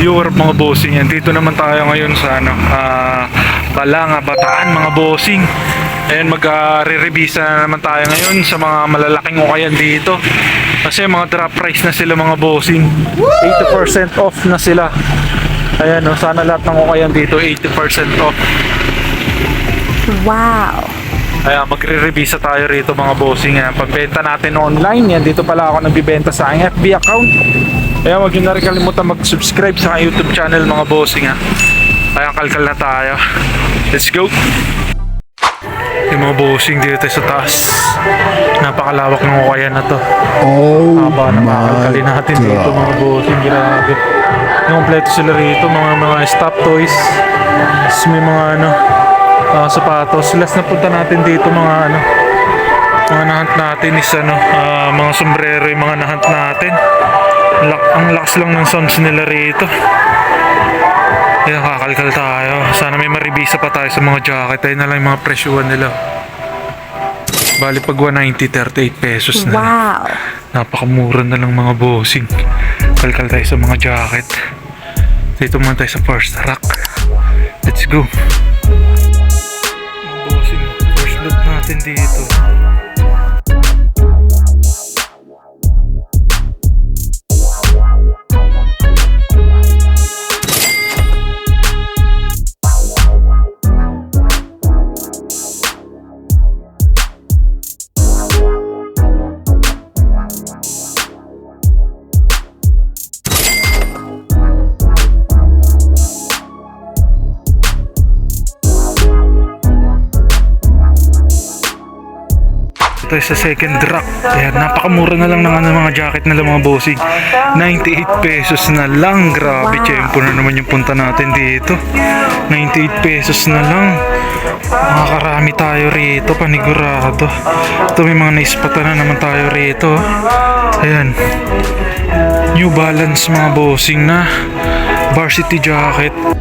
Europe mga bossing yan. Dito naman tayo ngayon sa ano, ah, Balanga, Bataan mga bossing. Ayan, mag-re-revisa na naman tayo ngayon sa mga malalaking ukayan dito. Kasi mga drop price na sila mga bossing. 80% off na sila. Ayan, no, sana lahat ng ukayan dito 80% off. Wow. Kaya magre-revisa tayo rito mga bossing. Ayan, pagbenta natin online. Yan, dito pala ako nagbibenta sa aking FB account. Kaya huwag nyo na rin kalimutan mag-subscribe sa YouTube channel mga bossing ha. Kaya kalkal na tayo. Let's go! Yung mga bossing dito sa taas. Napakalawak ng ukayan na to. Oh Haba na my makakalkalin natin dito God. mga bossing. Grabe. Kompleto sila rito. Mga mga stop toys. Tapos may mga ano, ah, sapatos. Last na punta natin dito mga ano. Mga nahunt natin is ano, ah, mga sombrero yung mga nahunt natin. Lak ang lakas lang ng sounds nila rito. Kaya kakalkal tayo. Sana may maribisa pa tayo sa mga jacket. Ayun na lang yung mga presyuhan nila. Bali pag 190, 38 pesos na lang. Wow. Napakamura na lang mga bossing. Kalkal tayo sa mga jacket. Dito muna tayo sa first rack. Let's go. Mga bossing, first look natin dito. Tayo sa second rack. Ayan, napakamura na lang ng ano, mga jacket nila mga bossing. 98 pesos na lang. Grabe, Wow. tiyempo na naman yung punta natin dito. 98 pesos na lang. Makakarami tayo rito, panigurado. Ito may mga naispatan na naman tayo rito. Ayan. New Balance mga bossing na varsity jacket.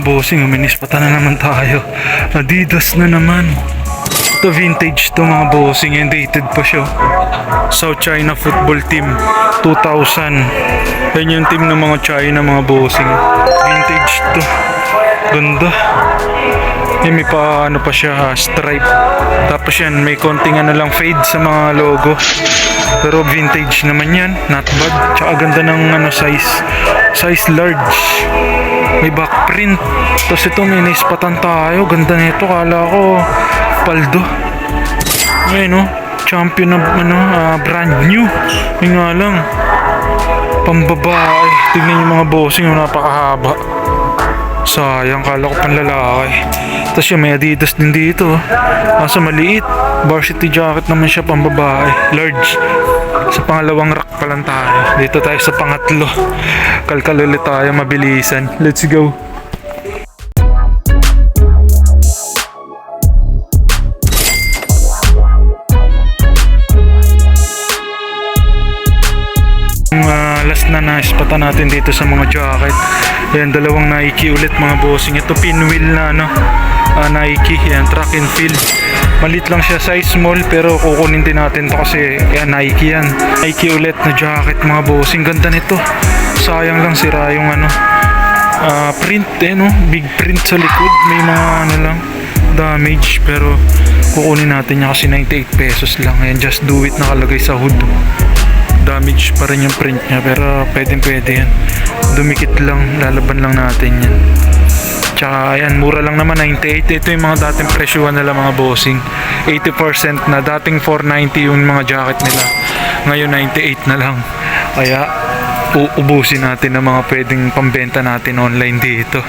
Bossing, uminispatan na naman tayo. Adidas na naman. Ito vintage to mga bossing and dated pa siya. South China Football Team 2000. Yan yung team ng mga China mga bossing. Vintage to. Ganda. Yan may pa ano pa siya stripe. Tapos yan may konting ano lang fade sa mga logo. Pero vintage naman yan. Not bad. Tsaka ganda ng ano size. Size large. May back print. Tapos ito may naispatan tayo. Ganda nito. Kala ko paldo. Ayun no. Champion na ano, ah, brand new. Yung nga lang. Pambabae. Tignan yung mga bossing. Yung napakahaba. Sayang. Kala ko panlalaki. Tapos yung may Adidas din dito. Kaso maliit. Varsity jacket naman siya pambabae. Large. Sa pangalawang rack pa lang tayo. Dito tayo sa pangatlo. Kalkal ulit tayo mabilisan. Let's go. Ah, last na na-spota natin dito sa mga jacket. Ayan, dalawang Nike ulit mga bossing. Ito pinwheel na ano, ah, Nike. Ayan, track and field. Malit lang siya, size small pero kukunin din natin to kasi ayan, Nike yan. Nike ulit na jacket mga bossing. Ganda nito. Sayang lang sira yung ano, ah, print eh no. Big print sa likod. May mga ano lang, damage pero kukunin natin niya kasi 98 pesos lang. Ayan, just do it nakalagay sa hood damage pa rin yung print niya pero pwedeng pwede yan dumikit lang lalaban lang natin yan tsaka ayan mura lang naman 98 ito yung mga dating presyuhan nila mga bossing 80% na dating 490 yung mga jacket nila ngayon 98 na lang kaya uubusin natin ang mga pwedeng pambenta natin online dito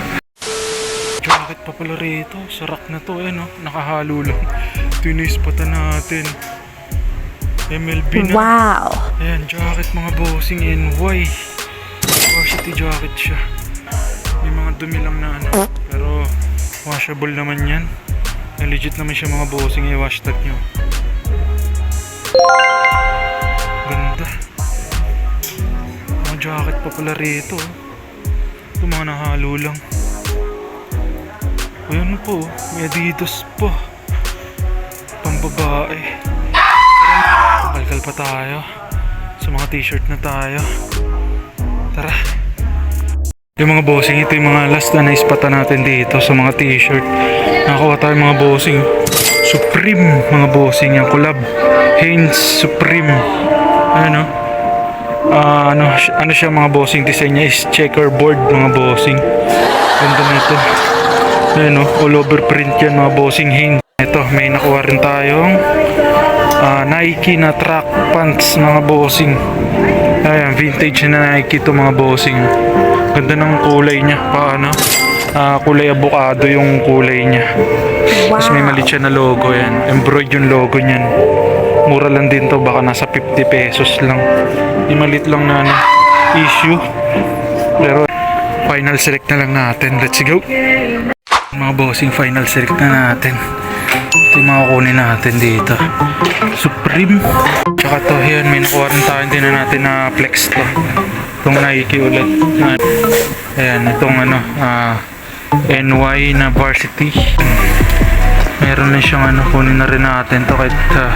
jacket pa pala rito. Sarak na to, eh, no? Nakahalo lang. Naispatan natin. MLB na. Wow. Ayan, jacket mga bossing NY. Varsity jacket siya. May mga dumi lang na ano. Washable naman yan. Legit naman siya mga bossing. I-wash tag nyo. Ganda. Mga jacket pa pala rito. oh. Ito mga nahalo lang. Ayan po, may Adidas pa. Pambabae. Kalkal pa tayo. Sa mga t-shirt na tayo. Yung mga bossing, ito yung mga last na naispatan natin dito sa mga t-shirt. Nakakuha tayo mga bossing. Supreme mga bossing yung collab. Hanes Supreme. Ano? Ah, ano, ano siya mga bossing design niya is checkerboard mga bossing. Ganda nito. Ayan o, all over print yan mga bossing Hanes. Ito, may nakuha rin tayong ah, Nike na track pants mga bossing. Ayan, vintage na Nike to mga bossing. Ganda ng kulay niya. Paano? Ah, kulay avocado yung kulay niya. Tapos may Wow. maliit siya na logo yan. Embroid yung logo niyan. Mura lang din to. Baka nasa 50 pesos lang. Yung maliit lang na ano, issue. Pero final select na lang natin. Let's go. Mga bossing final select na natin. Ito yung mga kunin natin dito. Supreme. Tsaka to, yan, may nakuha rin tayo. Hindi na natin na flex to. Itong Nike ulit. Ayan, itong ano, ah, NY na varsity. Meron na siyang ano, kunin na rin natin to kahit ah,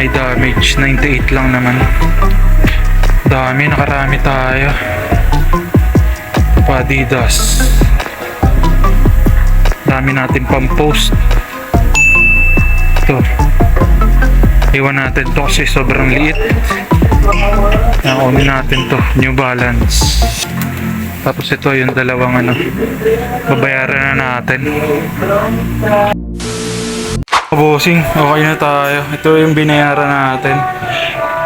may damage. 98 lang naman. Dami, nakarami tayo. Padidas. Dami natin pang post. Ito. Iwan natin to kasi sobrang liit. Nakunin natin to. New Balance. Tapos ito yung dalawang ano. Babayaran na natin. Bossing, okay na tayo. Ito yung binayaran natin.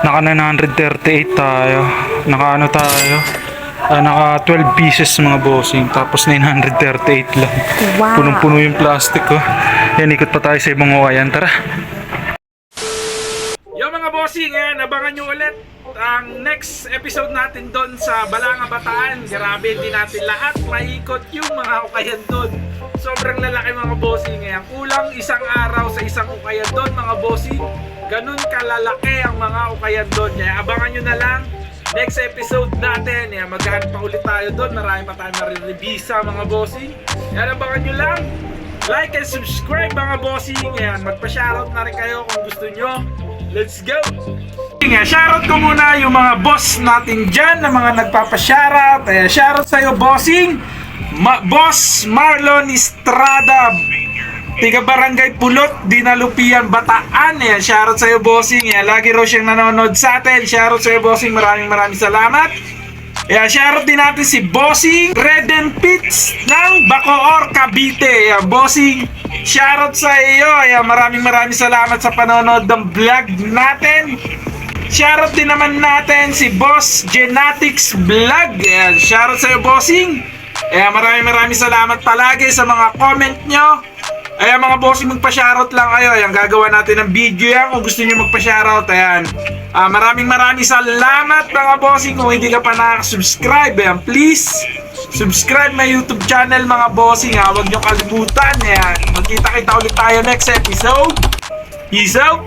Naka 938 tayo. Naka ano tayo? Ah, naka 12 pieces mga bossing. Tapos 938 lang. Wow. Punong-puno yung plastic ko. Yan, ikot pa tayo sa ibang uwayan. Tara. Bossing, ayan, abangan nyo ulit ang next episode natin doon sa Balanga Bataan. Grabe, hindi natin lahat maikot yung mga ukayan doon. Sobrang lalaki mga bossing. Ayan, kulang isang araw sa isang ukayan doon mga bossing. Ganun kalalaki ang mga ukayan doon. Kaya abangan nyo na lang next episode natin. Ayan, maghahanap pa ulit tayo doon. Marami pa tayo marirevisa mga bossing. Ayan, abangan nyo lang. Like and subscribe mga bossing. Ayan, magpa-shoutout na rin kayo kung gusto nyo. Let's go! Nga, shoutout ko muna yung mga boss natin dyan na mga nagpapa-shoutout. Ayan, shoutout sa'yo, bossing. Ma- boss Marlon Estrada. Tiga Barangay Pulot, Dinalupian, Bataan. Ayan, shoutout sa'yo, bossing. Ayan, lagi raw siyang nanonood sa atin. Shoutout sa'yo, bossing. Maraming maraming salamat. Ayan, shoutout din natin si Bossing Reden Pits ng Bacoor, Cavite. Ayan, Bossing, shoutout sa iyo. Ayan, maraming maraming salamat sa panonood ng vlog natin. Shoutout din naman natin si Boss Genetics Vlog. Ayan, shoutout sa iyo, Bossing. Ayan, maraming maraming salamat palagi sa mga comment nyo. Ayan mga bossing, magpa-shoutout lang kayo. Ayan, gagawa natin ng video yan kung gusto niyo magpa-shoutout. Ayan. Uh, maraming maraming salamat mga bossing. Kung hindi ka pa nakasubscribe, ayan, please subscribe my YouTube channel mga bossing. Ha. Huwag niyo kalimutan. Ayan. Magkita-kita ulit tayo next episode. Peace out!